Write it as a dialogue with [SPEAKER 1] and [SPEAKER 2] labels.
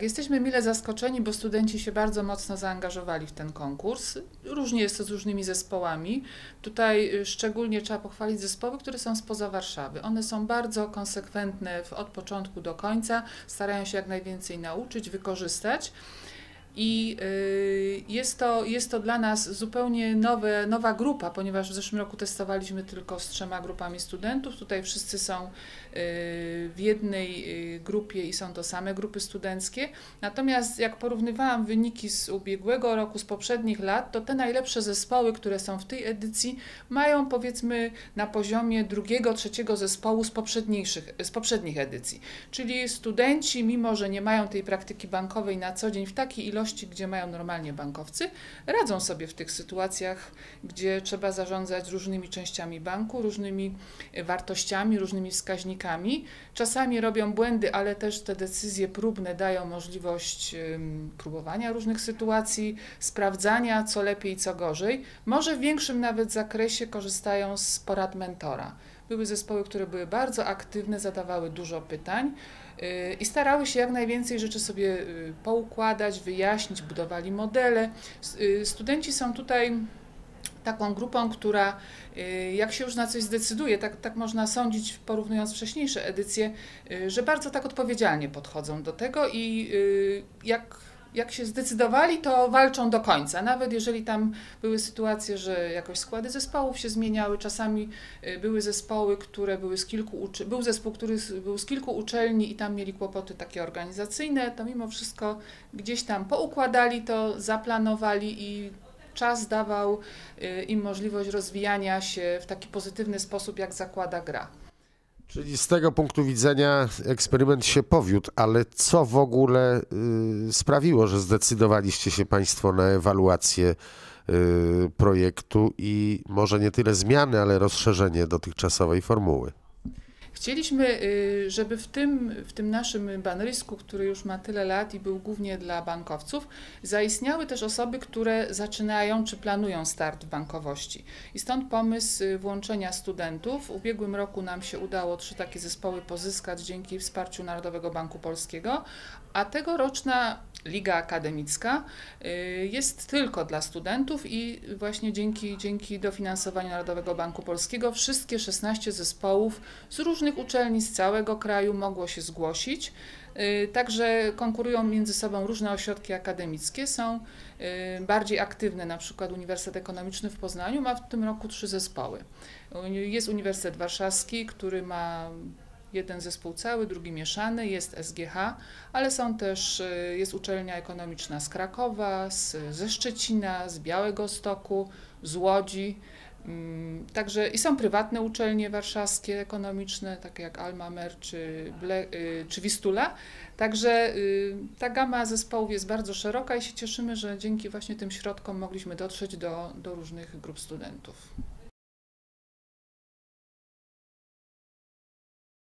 [SPEAKER 1] Jesteśmy mile zaskoczeni, bo studenci się bardzo mocno zaangażowali w ten konkurs. Różnie jest to z różnymi zespołami. Tutaj y, szczególnie trzeba pochwalić zespoły, które są spoza Warszawy. One są bardzo konsekwentne od początku do końca, starają się jak najwięcej nauczyć, wykorzystać. I y, jest to, jest to dla nas zupełnie nowe, nowa grupa, ponieważ w zeszłym roku testowaliśmy tylko z trzema grupami studentów. Tutaj wszyscy są y, w jednej y, grupie i są to same grupy studenckie. Natomiast jak porównywałam wyniki z ubiegłego roku, z poprzednich lat, to te najlepsze zespoły, które są w tej edycji, mają powiedzmy na poziomie drugiego, trzeciego zespołu z, poprzedniejszych, z poprzednich edycji. Czyli studenci, mimo że nie mają tej praktyki bankowej na co dzień w takiej ilości, gdzie mają normalnie bankowcy, radzą sobie w tych sytuacjach, gdzie trzeba zarządzać różnymi częściami banku, różnymi e, wartościami, różnymi wskaźnikami. Czasami robią błędy, ale też te decyzje próbne dają możliwość próbowania różnych sytuacji, sprawdzania co lepiej, co gorzej. Może w większym nawet zakresie korzystają z porad mentora. Były zespoły, które były bardzo aktywne, zadawały dużo pytań yy, i starały się jak najwięcej rzeczy sobie yy, poukładać, wyjaśnić, budowali modele. Yy, Studenci są tutaj taką grupą, która y, jak się już na coś zdecyduje, tak, tak można sądzić, porównując wcześniejsze edycje, y, że bardzo tak odpowiedzialnie podchodzą do tego i y, jak, jak się zdecydowali, to walczą do końca. Nawet jeżeli tam były sytuacje, że jakoś składy zespołów się zmieniały, czasami y, były zespoły, które były z kilku uczy- był zespół, który był z kilku uczelni i tam mieli kłopoty takie organizacyjne, to mimo wszystko gdzieś tam poukładali to, zaplanowali i czas dawał y, im możliwość rozwijania się w taki pozytywny sposób, jak zakłada gra.
[SPEAKER 2] Czyli z tego punktu widzenia eksperyment się powiódł, ale co w ogóle y, sprawiło, że zdecydowaliście się Państwo na ewaluację y, projektu i może nie tyle zmiany, ale rozszerzenie dotychczasowej formuły?
[SPEAKER 1] Chcieliśmy, y, żeby w tym, w tym naszym banerysku, który już ma tyle lat i był głównie dla bankowców, zaistniały też osoby, które zaczynają czy planują start w bankowości. I stąd pomysł y, włączenia studentów. W ubiegłym roku nam się udało trzy takie zespoły pozyskać dzięki wsparciu Narodowego Banku Polskiego, a tegoroczna Liga Akademicka y, jest tylko dla studentów i właśnie dzięki, dzięki dofinansowaniu Narodowego Banku Polskiego wszystkie 16 zespołów z różnych uczelni z całego kraju mogło się zgłosić. Y, Także konkurują między sobą różne ośrodki akademickie, są y, bardziej aktywne, na przykład Uniwersytet Ekonomiczny w Poznaniu ma w tym roku trzy zespoły. Jest Uniwersytet Warszawski, który ma jeden zespół cały, drugi mieszany, jest SGH, ale są też, y, jest uczelnia ekonomiczna z Krakowa, z, ze Szczecina, z Białego Stoku, z Łodzi. Mm, Także i są prywatne uczelnie warszawskie ekonomiczne, takie jak Alma Mer czy, y, czy Wistula. Także y, ta gama zespołów jest bardzo szeroka i się cieszymy, że dzięki właśnie tym środkom mogliśmy dotrzeć do, do różnych grup studentów.